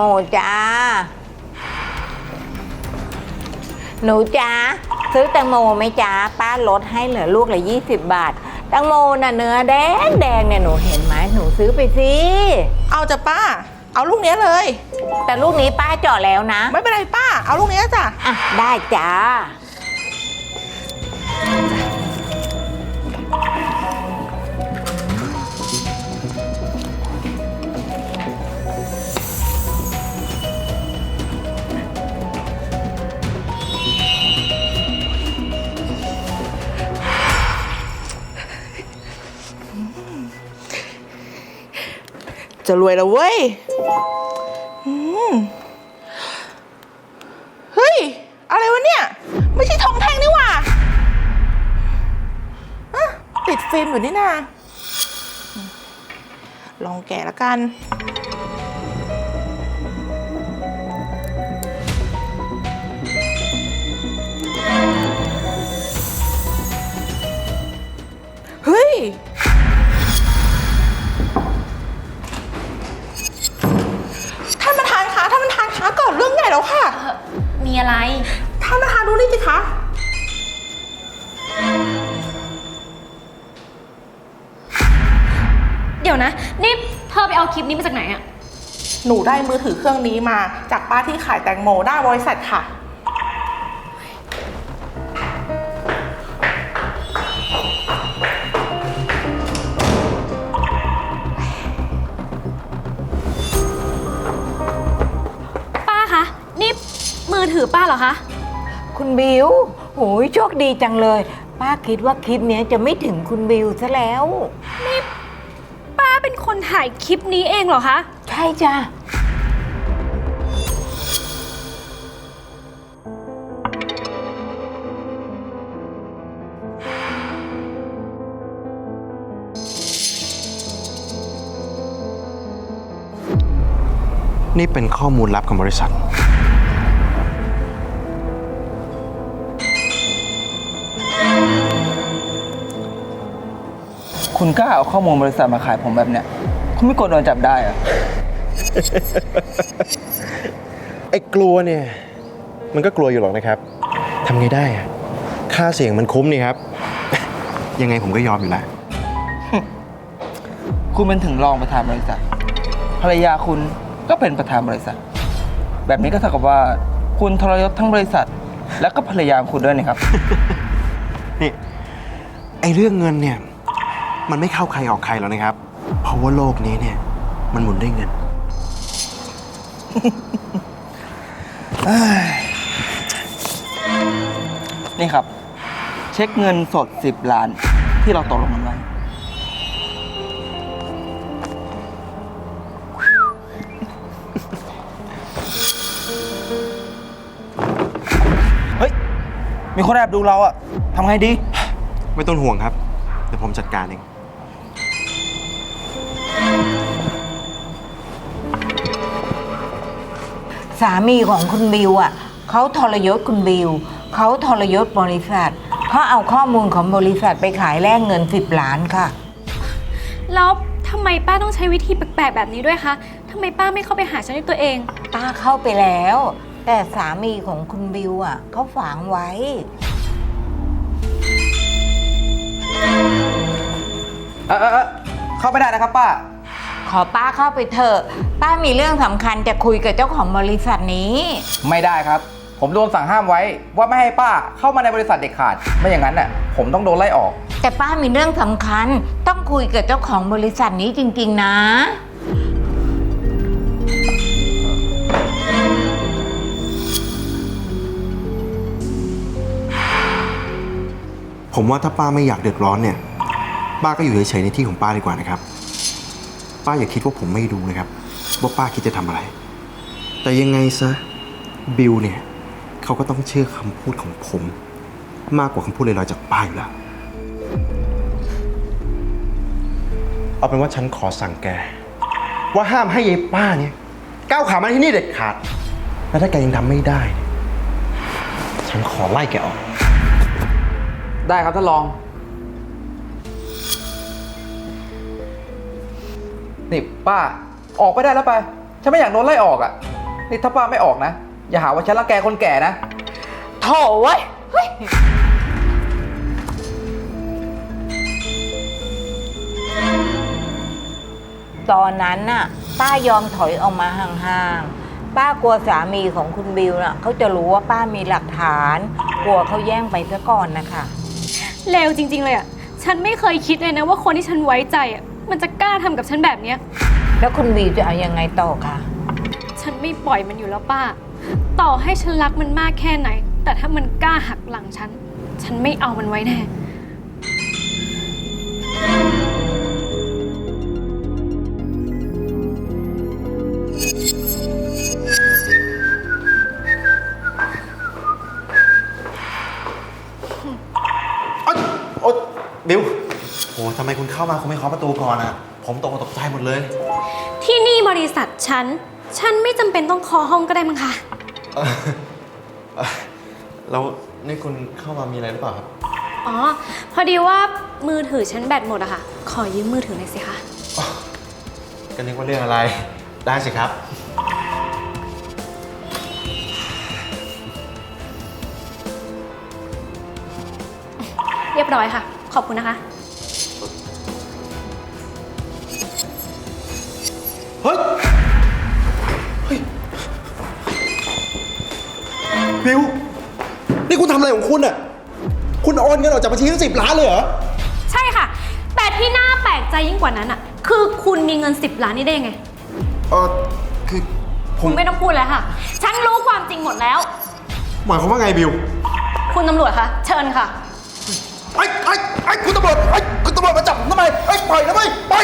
โมจ้า หนูจ้าซื้อแตงโมไหมจ้าป้าลดให้เหลือลูกละ20บาทแตงโมน่ะเนื้อแดงแดงเนี่ยหนูเห็นไหมหนูซื้อไปสิเอาจ้ะป้า เอาลูกเนี้ยเลย แต่ลูกนี้ป้าเจาะแล้วนะ ไม่เป็นไรป้า เอาลูกเนี้ยจ้ะ อะ ได้จ้า จะรวยแล้วเว้ยเฮ้ย อะไรวะเนี่ย ไม่ใช่ทองแท่งนี่หว่าอะติดฟิล์มอยู่นี่นาลองแกะแล้วกัน เฮ้ยานคะเกิดเรื่องใหญ่แล้วค่ะ มีอะไร ท่านประธานดูนี่สิคะ เดี๋ยวนะ นี่เธอไปเอาคลิปนี้มาจากไหนอะหนูได้มือถือเครื่องนี้มาจากป้าที่ขายแตงโมหน้าบริษัทค่ะ ป้าเหรอคะ คุณบิวโหยโชคดีจังเลย ป้าคิดว่าคลิปเนี้ยจะไม่ถึงคุณบิวซะแล้ว ป้าเป็นคนถ่ายคลิปนี้เองเหรอคะ ใช่จ้ะ นี่เป็นข้อมูลลับของบริษัท คุณกล้าเอาข้อมูลบริษัทมาขายผมแบบเนี้ย คุณไม่กลัวโดนจับได้เหรอะไอ้กลัวเนี่ย มันก็กลัวอยู่หรอกนะครับทำไงได้อะค่าเสี่ยงมันคุ้มนี่ครับ ยังไงผมก็ยอมอยู่แล้วคุณเป็นถึงรองประธานบริษัท ภรรยาคุณก็เป็นประธานบริษัท แบบนี้ก็เท่ากับว่าคุณทรยศทั้งบริษัท แล้วก็ภรรยาของคุณด้วยนี่ครับ นี่ไอ้เรื่องเงินเนี่ย มันไม่เข้าใครออกใครหรอกนะครับ เพราะว่าโลกนี้เนี่ย มันหมุนด้วยเงิน นี่ครับ เช็คเงินสด 10 ล้านที่เราตกลงกันไว้ เฮ้ย มีคนแอบดูเราอะทำไงดี ไม่ต้องห่วงครับ เดี๋ยวผมจัดการเอง สามีของคุณบิวอะเขาทรยศคุณบิวเขาทรยศบริษัทเขาเอาข้อมูลของบริษัทไปขายแลกเงิน10ล้านค่ะ แล้วทำไมป้าต้องใช้วิธีแปลกๆแบบนี้ด้วยคะทำไมป้าไม่เข้าไปหาฉันด้วยตัวเอง ป้าเข้าไปแล้ว แต่สามีของคุณบิวอะเขาฝังไว้ เออเออเออเข้าไม่ได้นะครับป้า ขอป้าเข้าไปเถอะ ป้ามีเรื่องสำคัญจะคุยกับเจ้าของบริษัทนี้ ไม่ได้ครับ ผมโดนสั่งห้ามไว้ว่าไม่ให้ป้าเข้ามาในบริษัทเด็ดขาด ไม่อย่างนั้นน่ะผมต้องโดนไล่ออก แต่ป้ามีเรื่องสำคัญ ต้องคุยกับเจ้าของบริษัทนี้จริง ๆ นะ ผมว่าถ้าป้าไม่อยากเดือดร้อนเนี่ย ป้าก็อยู่เฉยๆในที่ของป้าดีกว่านะครับ ป้าอย่าคิดว่าผมไม่รู้นะครับ ว่าป้าคิดจะทำอะไร แต่ยังไงซะบิลเนี่ยเขาก็ต้องเชื่อคำพูดของผม มากกว่าคำพูดลอยๆจากป้าอยู่แล้วเอาเป็นว่าฉันขอสั่งแก ว่าห้ามให้ยายป้าเนี่ยก้าวขามาที่นี่เด็ดขาด แล้วถ้าแกยังทำไม่ได้เนี่ยฉันขอไล่แกออก ได้ครับท่านรอง นี่ป้าออกไปได้แล้วไป ฉันไม่อยากโดนไล่ออกอะ่ะ นี่ถ้าป้าไม่ออกนะ อย่าหาว่าฉันละแกคนแก่นะ โถ่เว้ยเฮ้ยตอนนั้นน่ะ ป้ายอมถอยออกมาห่างๆ ป้ากลัวสามีของคุณบิวน่ะเขาจะรู้ว่าป้ามีหลักฐาน กลัวเขาแย่งไปซะก่อนนะคะ เลวจริง ๆ เลยอะฉันไม่เคยคิดเลยนะว่าคนที่ฉันไว้ใจอะ มันจะกล้าทำกับฉันแบบเนี้ย แล้วคุณบิวจะเอายังไงต่อคะ ฉันไม่ปล่อยมันอยู่แล้วป้า ต่อให้ฉันรักมันมากแค่ไหน แต่ถ้ามันกล้าหักหลังฉัน ฉันไม่เอามันไว้แน่ ทำไมคุณเข้ามาคุณไม่เคาะประตูก่อนอะผมตกตกใจหมดเลย ที่นี่บริษัทฉัน ฉันไม่จำเป็นต้องคอห้องก็ได้มั้งคะเอ่อเอ่อแล้วนี่คุณเข้ามามีอะไรหรือเปล่าครับ อ๋อ พอดีว่ามือถือฉันแบตหมดอะค่ะ ขอยืมมือถือหน่อยสิคะ ก็นึกว่าเรื่องอะไร ได้สิครับ เรียบร้อยค่ะ ขอบคุณนะคะ บิว นี่คุณทำอะไรของคุณอะคุณโอนเงินออกจากบัญชีทั้งสิบล้านเลยเหรอ ใช่ค่ะ แต่ที่น่าแปลกใจยิ่งกว่านั้นอะคือคุณมีเงิน 10 ล้านนี่ได้ยังไง เออคือผคุมณไม่ต้องพูดแล้วค่ะ ฉันรู้ความจริงหมดแล้ว หมายความว่าไงบิวคุณตำรวจคะ เชิญค่ะ ไอ้ไอ้ไอ้คุณตำรวจไอ้คุณตำรวจมาจับผมทำไมไอ้ปล่อยนะไม่ไป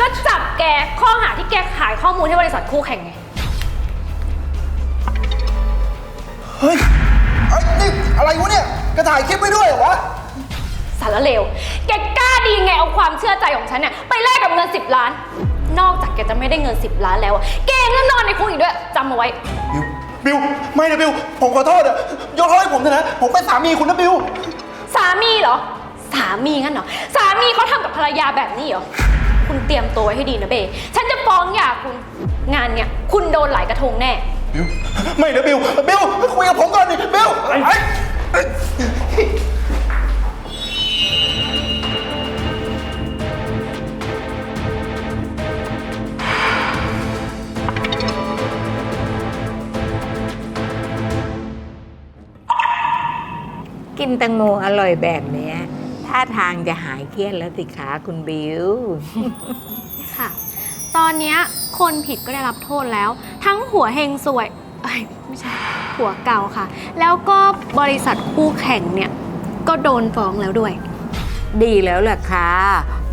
ก็จับแกข้อหาที่แกขายข้อมูลให้บริษัทคู่แข่งไง เฮ้ยไอ้นี่อะไรวะเนี่ยกระถ่ายคลิปไว้ด้วยเหรอวะ สารเลว แกกล้าดีไงเอาความเชื่อใจของฉันเนี่ยไปแลกกับเงิน 10 ล้าน นอกจากแกจะไม่ได้เงิน 10 ล้านแล้วอะแกยังนอนในคุกอีกด้วยจำเอาไว้ บิว บิว ไม่นะบิว ผมขอโทษอะยกโทษให้ผมเถอะนะ ผมเป็นสามีคุณนะบิว สามีเหรอ สามีงั้นเหรอ สามีเขาทำกับภรรยาแบบนี้เหรอ คุณเตรียมตัวไว้ให้ดีนะเบ ฉันจะฟ้องหย่าคุณ งานเนี่ยคุณโดนหลายกระทงแน่ บิวไม่นะบิวบิวคุยกับผมก่อนดิบิวไอ้ไอ้ไอ้กินแตงโมอร่อยแบบเนี้ยท่าทางจะหายเครียดแล้วสิคะคุณบิว ค่ะ ตอนเนี้ย คนผิดก็ได้รับโทษแล้ว ทั้งหัวเฮงสวยเอ้ยไม่ใช่หัวเก่าค่ะ แล้วก็บริษัทคู่แข่งเนี่ย ก็โดนฟ้องแล้วด้วย ดีแล้วล่ะค่ะ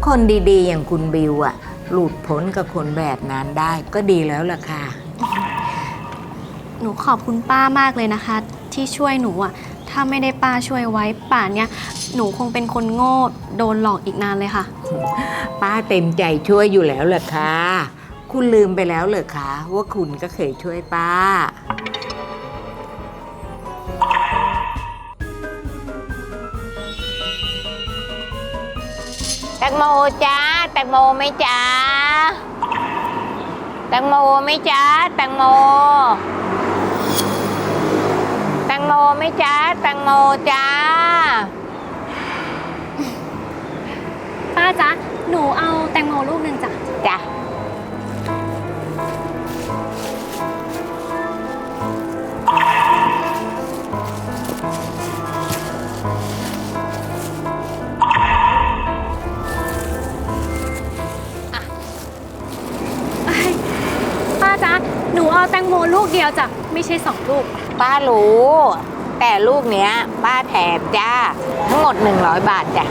คนดีๆ อย่างคุณบิวอะหลุดพ้นกับคนแบบนั้นได้ก็ดีแล้วล่ะค่ะ หนูขอบคุณป้ามากเลยนะคะ ที่ช่วยหนูอะ ถ้าไม่ได้ป้าช่วยไว้ป่านเนี้ยหนูคงเป็นคนโง่โดนหลอกอีกนานเลยค่ะ ป้าเต็มใจช่วยอยู่แล้วล่ะค่ะ คุณลืมไปแล้วเหรอคะ ว่าคุณก็เคยช่วยป้า แตงโมจ้าแตงโมไหมจ้าแตงโมไหมจ้าแตงโม แตงโมไหมจ้าแตงโมจ้า ป้าจ๊ะ หนูเอาแตงโมลูกหนึ่งจ้ะจ้ะ เดียวจ้ะไม่ใช่สองลูก ป้ารู้ แต่ลูกเนี้ย ป้าแถมจ้า ทั้งหมด 100 บาทจ้ะ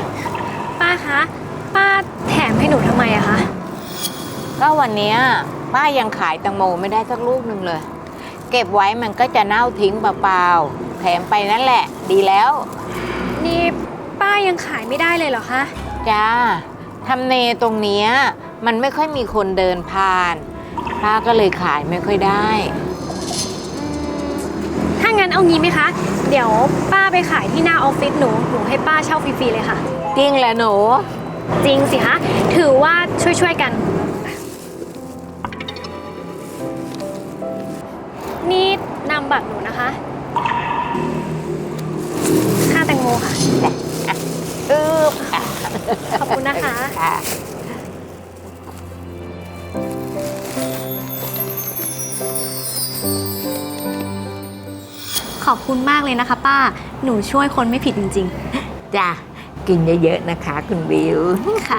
ป้าคะ ป้าแถมให้หนูทำไมอะคะ ก็วันเนี้ยป้ายังขายแตังโมไม่ได้สักลูกหนึ่งเลย เก็บไว้มันก็จะเน่าทิ้งเปล่าๆ แถมไปนั่นแหละ ดีแล้ว นี่ป้ายังขายไม่ได้เลยเหรอคะ จ้าทำเลตรงเนี้ยมันไม่ค่อยมีคนเดินผ่าน ป้าก็เลยขายไม่ค่อยได้ถ้า งั้นเอางี้ไหมคะ เดี๋ยวป้าไปขายที่หน้าออฟฟิศหนู หนูให้ป้าเช่าฟรีๆเลยค่ะ จริงแหละหนู จริงสิคะ ถือว่าช่วยๆกันบัตรหนูนะคะค่าแตงโมค่ะอึ๊บขอบคุณนะคะ อบคุณมากเลยนะคะ ป้า หนูช่วยคนไม่ผิดจริงจ้ะ กินเยอะๆนะคะ คุณบิวๆค่ะ